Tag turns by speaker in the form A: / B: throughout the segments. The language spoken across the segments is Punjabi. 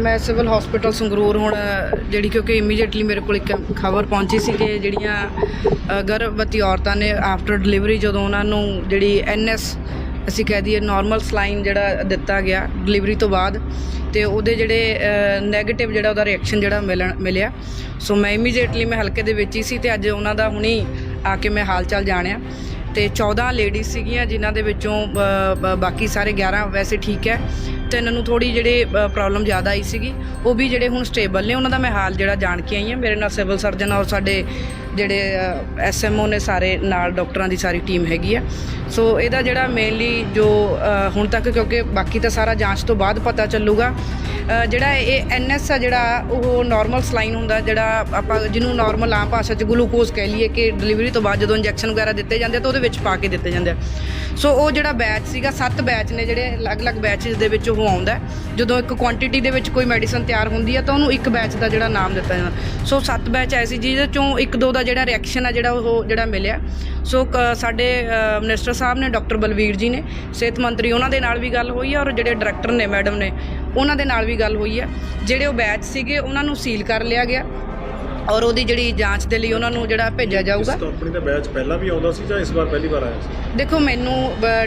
A: ਮੈਂ ਸਿਵਲ ਹਸਪੀਟਲ ਸੰਗਰੂਰ ਹੁਣ, ਜਿਹੜੀ ਕਿਉਂਕਿ ਇਮੀਡੀਏਟਲੀ ਮੇਰੇ ਕੋਲ ਇੱਕ ਖਬਰ ਪਹੁੰਚੀ ਸੀ ਕਿ ਜਿਹੜੀਆਂ ਗਰਭਵਤੀ ਔਰਤਾਂ ਨੇ ਆਫਟਰ ਡਿਲੀਵਰੀ ਜਦੋਂ ਉਹਨਾਂ ਨੂੰ ਜਿਹੜੀ ਐਨਐਸ ਅਸੀਂ ਕਹਿ ਦਈਏ ਨਾਰਮਲ ਸਲਾਈਨ ਜਿਹੜਾ ਦਿੱਤਾ ਗਿਆ ਡਿਲੀਵਰੀ ਤੋਂ ਬਾਅਦ, ਤੇ ਉਹਦੇ ਜਿਹੜੇ 네ਗੇਟਿਵ ਜਿਹੜਾ ਉਹਦਾ ਰਿਐਕਸ਼ਨ ਜਿਹੜਾ ਮਿਲਣ, ਮਿਲਿਆ। ਸੋ ਮੈਂ ਇਮੀਡੀਏਟਲੀ ਮੈਂ ਹਲਕੇ ਦੇ ਵਿੱਚ ਹੀ ਸੀ ਤੇ ਅੱਜ ਉਹਨਾਂ ਦਾ ਹੁਣੀ ਆ ਕੇ ਮੈਂ ਹਾਲ ਚਾਲ ਜਾਣਿਆ। ਤੇ 14 ਲੇਡੀਜ਼ ਸੀਗੀਆਂ ਜਿਨ੍ਹਾਂ ਦੇ ਵਿੱਚੋਂ ਬਾਕੀ ਸਾਰੇ 11 ਵੈਸੇ ਠੀਕ ਹੈ। ਤੇ ਇਹਨਾਂ ਨੂੰ ਥੋੜੀ ਜਿਹੜੇ ਪ੍ਰੋਬਲਮ ਜ਼ਿਆਦਾ ਆਈ ਸੀਗੀ, ਉਹ ਵੀ ਜਿਹੜੇ ਹੁਣ ਸਟੇਬਲ ਨੇ, ਉਹਨਾਂ ਦਾ ਮੈਂ ਹਾਲ ਜਿਹੜਾ ਜਾਣ ਕੇ ਆਈ ਹਾਂ। ਮੇਰੇ ਨਾਲ ਸਿਵਲ ਸਰਜਨ ਔਰ ਸਾਡੇ ਜਿਹੜੇ ਐਸਐਮਓ ਨੇ ਸਾਰੇ ਨਾਲ ਡਾਕਟਰਾਂ ਦੀ ਸਾਰੀ ਟੀਮ ਹੈਗੀ ਆ। ਸੋ ਇਹਦਾ ਜਿਹੜਾ ਮੇਨਲੀ ਜੋ ਹੁਣ ਤੱਕ ਕਿਉਂਕਿ ਬਾਕੀ ਤਾਂ ਸਾਰਾ ਜਾਂਚ ਤੋਂ ਬਾਅਦ ਪਤਾ ਚੱਲੂਗਾ ਜਿਹੜਾ ਇਹ ਐਨਐਸ ਆ ਜਿਹੜਾ, ਉਹ ਨਾਰਮਲ ਸਲਾਈਨ ਹੁੰਦਾ, ਜਿਹੜਾ ਆਪਾਂ ਜਿਹਨੂੰ ਨਾਰਮਲ ਆਮ ਭਾਸ਼ਾ 'ਚ ਗਲੂਕੋਜ਼ ਕਹਿ ਲਈਏ ਕਿ ਡਿਲੀਵਰੀ ਤੋਂ ਬਾਅਦ ਜਦੋਂ ਇੰਜੈਕਸ਼ਨ ਵਗੈਰਾ ਦਿੱਤੇ ਜਾਂਦੇ ਆ, ਤਾਂ ਉਹਦੇ ਵਿੱਚ ਪਾ ਕੇ ਦਿੱਤੇ ਜਾਂਦੇ ਆ। ਸੋ ਉਹ ਜਿਹੜਾ ਬੈਚ ਸੀਗਾ, ਸੱਤ ਬੈਚ ਨੇ ਜਿਹੜੇ ਅਲੱਗ-ਅਲੱਗ ਬੈਚਸ ਦੇ ਵਿੱਚ ਉਹ ਆਉਂਦਾ ਜਦੋਂ ਇੱਕ ਕੁਆਂਟੀਟੀ ਦੇ ਵਿੱਚ ਕੋਈ ਮੈਡੀਸਨ ਤਿਆਰ ਹੁੰਦੀ ਹੈ ਤਾਂ ਉਹਨੂੰ ਇੱਕ ਬੈਚ ਦਾ ਜਿਹੜਾ ਨਾਮ ਦਿੱਤਾ ਜਾਂਦਾ। ਸੋ ਸੱਤ ਬੈਚ ਐਸੀ ਜਿਹਦੇ ਚੋਂ ਇੱਕ ਦੋ ਦਾ ਜਿਹੜਾ ਰਿਐਕਸ਼ਨ ਆ ਜਿਹੜਾ ਉਹ ਜਿਹੜਾ ਮਿਲਿਆ। ਸੋ ਕ- ਸਾਡੇ ਮਿਨਿਸਟਰ ਸਾਹਿਬ ਨੇ ਡਾਕਟਰ ਬਲਵੀਰ ਜੀ ਨੇ, ਸਿਹਤ ਮੰਤਰੀ ਉਹਨਾਂ ਦੇ ਨਾਲ ਵੀ ਗੱਲ ਹੋਈ ਹੈ ਔਰ ਜਿਹੜੇ ਡਾਇਰੈਕਟਰ ਨੇ ਮੈਡਮ ਨੇ, ਉਹਨਾਂ ਦੇ ਨਾਲ ਵੀ ਗੱਲ ਹੋਈ ਹੈ ਜਿਹੜੇ ਉਹ ਬੈਚ ਸੀਗੇ, ਉਹਨਾਂ ਨੂੰ ਸੀਲ ਕਰ ਲਿਆ ਗਿਆ। ਔਰ ਉਹਦੀ ਜਿਹੜੀ ਜਾਂਚ ਦੇ ਲਈ ਉਹਨਾਂ ਨੂੰ ਜਿਹੜਾ ਭੇਜਿਆ ਜਾਊਗਾ
B: ਇਸ ਕੰਪਨੀ ਦਾ ਬੈਚ ਪਹਿਲਾਂ ਵੀ ਆਉਂਦਾ ਸੀ ਜਾਂ ਇਸ ਵਾਰ ਪਹਿਲੀ ਵਾਰ ਆਇਆ ਸੀ?
A: ਦੇਖੋ ਮੈਨੂੰ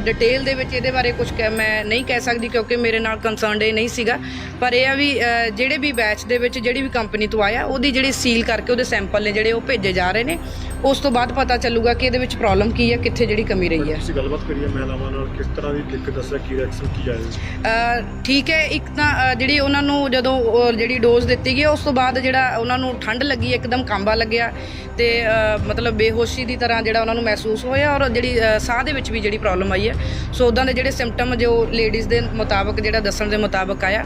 A: ਡਿਟੇਲ ਦੇ ਵਿੱਚ ਇਹਦੇ ਬਾਰੇ ਕੁਝ ਮੈਂ ਨਹੀਂ ਕਹਿ ਸਕਦੀ ਕਿਉਂਕਿ ਮੇਰੇ ਨਾਲ ਕੰਸਰਨਡ ਇਹ ਨਹੀਂ ਸੀਗਾ। ਪਰ ਇਹ ਆ ਵੀ ਜਿਹੜੇ ਵੀ ਬੈਚ ਦੇ ਵਿੱਚ ਜਿਹੜੀ ਵੀ ਕੰਪਨੀ ਤੋਂ ਆਇਆ ਉਹਦੀ ਜਿਹੜੀ ਸੀਲ ਕਰਕੇ ਉਹਦੇ ਸੈਂਪਲ ਨੇ ਜਿਹੜੇ ਉਹ ਭੇਜੇ ਜਾ ਰਹੇ ਨੇ। ਉਸ ਤੋਂ ਬਾਅਦ ਪਤਾ ਚੱਲੂਗਾ ਕਿ ਇਹਦੇ ਵਿੱਚ ਪ੍ਰੋਬਲਮ ਕੀ ਹੈ ਕਿੱਥੇ ਜਿਹੜੀ ਕਮੀ ਰਹੀ ਹੈ
B: ਤੁਸੀਂ ਗੱਲਬਾਤ ਕਰੀਏ ਮਹਿਲਾਵਾਂ ਨਾਲ ਕਿਸ ਤਰ੍ਹਾਂ ਦੀ ਦਿੱਕਤ ਦੱਸਿਆ ਕੀ ਰਿਐਕਸ਼ਨ ਕੀ ਆਇਆ?
A: ਠੀਕ ਹੈ ਇੱਕ ਤਾਂ ਜਿਹੜੀ ਉਹਨਾਂ ਨੂੰ ਜਦੋਂ ਜਿਹੜੀ ਡੋਜ਼ ਦਿੱਤੀ ਗਈ ਉਸ ਤੋਂ ਬਾਅਦ ਜਿਹੜਾ ਉਹਨਾਂ ਨੂੰ ਠੰਡ ਲੱਗੀ ਇੱਕਦਮ ਕਾਂਬਾ ਲੱਗਿਆ ਤੇ ਮਤਲਬ ਬੇਹੋਸ਼ੀ ਦੀ ਤਰ੍ਹਾਂ ਜਿਹੜਾ ਉਹਨਾਂ ਨੂੰ ਮਹਿਸੂਸ ਹੋਇਆ ਔਰ ਜਿਹੜੀ ਸਾਹ ਦੇ ਵਿੱਚ ਵੀ ਜਿਹੜੀ ਪ੍ਰੋਬਲਮ ਆਈ ਹੈ। ਸੋ ਉਦਾਂ ਦੇ ਜਿਹੜੇ ਸਿੰਪਟਮ ਜੋ ਲੇਡੀਜ਼ ਦੇ ਮੁਤਾਬਕ ਜਿਹੜਾ ਦੱਸਣ ਦੇ ਮੁਤਾਬਕ ਆਇਆ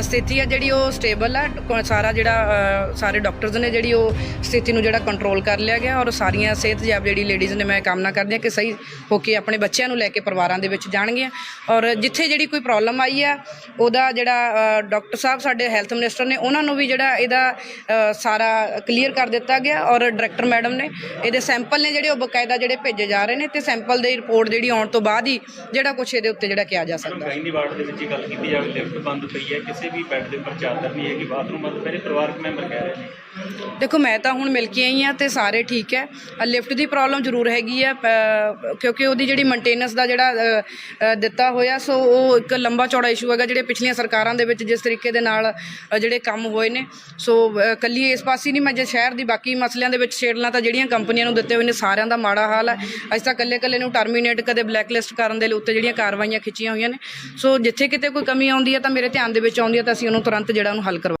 A: ਸਥਿਤੀ ਹੈ ਜਿਹੜੀ ਉਹ ਸਟੇਬਲ ਹੈ ਸਾਰਾ ਜਿਹੜਾ ਸਾਰੇ ਡਾਕਟਰਸ ਨੇ ਜਿਹੜੀ ਉਹ ਸਥਿਤੀ ਨੂੰ ਜਿਹੜਾ ਕੰਟਰੋਲ ਕਰ ਲਿਆ ਗਿਆ ਔਰ ਸਾਰੀਆਂ ਸਿਹਤਯਾਬ ਜਿਹੜੀ ਲੇਡੀਜ਼ ਨੇ, ਮੈਂ ਕਾਮਨਾ ਕਰਦੀ ਹਾਂ ਕਿ ਸਹੀ ਹੋ ਕੇ ਆਪਣੇ ਬੱਚਿਆਂ ਨੂੰ ਲੈ ਕੇ ਪਰਿਵਾਰਾਂ ਦੇ ਵਿੱਚ ਜਾਣਗੀਆਂ। ਔਰ ਜਿੱਥੇ ਜਿਹੜੀ ਕੋਈ ਪ੍ਰੋਬਲਮ ਆਈ ਆ ਉਹਦਾ ਜਿਹੜਾ ਡਾਕਟਰ ਸਾਹਿਬ ਸਾਡੇ ਹੈਲਥ ਮਿਨਿਸਟਰ ਨੇ, ਉਹਨਾਂ ਨੂੰ ਵੀ ਜਿਹੜਾ ਇਹਦਾ ਸਾਰਾ ਕਲੀਅਰ ਕਰ ਦਿੱਤਾ ਗਿਆ ਔਰ ਡਾਇਰੈਕਟਰ ਮੈਡਮ ਨੇ ਇਹਦੇ ਸੈਂਪਲ ਨੇ ਜਿਹੜੇ ਉਹ ਬਕਾਇਦਾ ਜਿਹੜੇ ਭੇਜੇ ਜਾ ਰਹੇ ਨੇ ਤੇ ਸੈਂਪਲ ਦੀ ਰਿਪੋਰਟ ਜਿਹੜੀ ਆਉਣ ਤੋਂ ਬਾਅਦ ਹੀ ਜਿਹੜਾ ਕੁਝ ਇਹਦੇ ਉੱਤੇ ਜਿਹੜਾ ਕਿਹਾ ਜਾ ਸਕਦਾ।
C: ਗਾਇਨੀ ਵਾਰਡ ਦੇ ਵਿੱਚ ਹੀ ਗੱਲ ਕੀਤੀ ਜਾਵੇ ਲਿਫਟ ਬੰਦ ਪਈ ਹੈ, ਕਿਸੇ ਵੀ ਬੈੱਡ ਦੇ ਉੱਪਰ ਚਾਦਰ ਨਹੀਂ ਹੈਗੀ, ਬਾਥਰੂਮ ਬੰਦ, ਮੇਰੇ ਪਰਿਵਾਰਕ ਮੈਂਬਰ ਕਹਿ ਰਹੇ ਨੇ।
A: ਦੇਖੋ ਮੈਂ ਤਾਂ ਹੁਣ ਮਿਲ ਕੇ ਆਈ ਆ ਤੇ ਸਾਰੇ ਠੀਕ ਹੈ। ਲਿਫਟ ਦੀ ਪ੍ਰੋਬਲਮ ਜ਼ਰੂਰ ਹੈਗੀ ਆ ਪ- ਕਿਉਂਕਿ ਉਹਦੀ ਜਿਹੜੀ ਮੇਨਟੇਨੈਂਸ ਦਾ ਜਿਹੜਾ ਅ, ਅ, ਦਿੱਤਾ ਹੋਇਆ ਸੋ ਉਹ ਇੱਕ ਲੰਬਾ ਚੌੜਾ ਇਸ਼ੂ ਹੈਗਾ ਜਿਹੜੇ ਪਿਛਲੀਆਂ ਸਰਕਾਰਾਂ ਦੇ ਵਿੱਚ ਜਿਸ ਤਰੀਕੇ ਦੇ ਨਾਲ ਅ, ਜਿਹੜੇ ਕੰਮ ਹੋਏ ਨੇ। ਸੋ ਅ, ਕੱਲੀ ਇਸ ਪਾਸੇ ਨਹੀਂ ਮੈਂ ਜੇ ਸ਼ਹਿਰ ਦੀ ਬਾਕੀ ਮਸਲਿਆਂ ਦੇ ਵਿੱਚ ਛੇੜਨਾ ਤਾਂ ਜਿਹੜੀਆਂ ਕੰਪਨੀਆਂ ਨੂੰ ਦਿੱਤੇ ਹੋਏ ਨੇ ਸਾਰਿਆਂ ਦਾ ਮਾੜਾ ਹਾਲ ਹੈ। ਅੱਜ ਤਾਂ ਕੱਲੇ ਕੱਲੇ ਨੂੰ ਟਰਮੀਨੇਟ ਕਦੇ ਬਲੈਕਲਿਸਟ ਕਰਨ ਦੇ ਲਈ ਉੱਤੇ ਜਿਹੜੀਆਂ ਕਾਰਵਾਈਆਂ ਖਿੱਚੀਆਂ ਹੋਈਆਂ ਨੇ। ਸੋ ਜਿੱਥੇ ਕਿਤੇ ਕੋਈ ਕਮੀ ਆਉਂਦੀ ਹੈ ਤਾਂ ਮੇਰੇ ਧਿਆਨ ਦੇ ਵਿੱਚ ਆਉਂਦੀ ਹੈ ਤਾਂ ਅਸੀਂ ਉਹਨੂੰ ਤੁਰੰਤ ਜਿਹੜਾ ਉਹਨੂੰ ਹੱਲ ਕਰਵਾ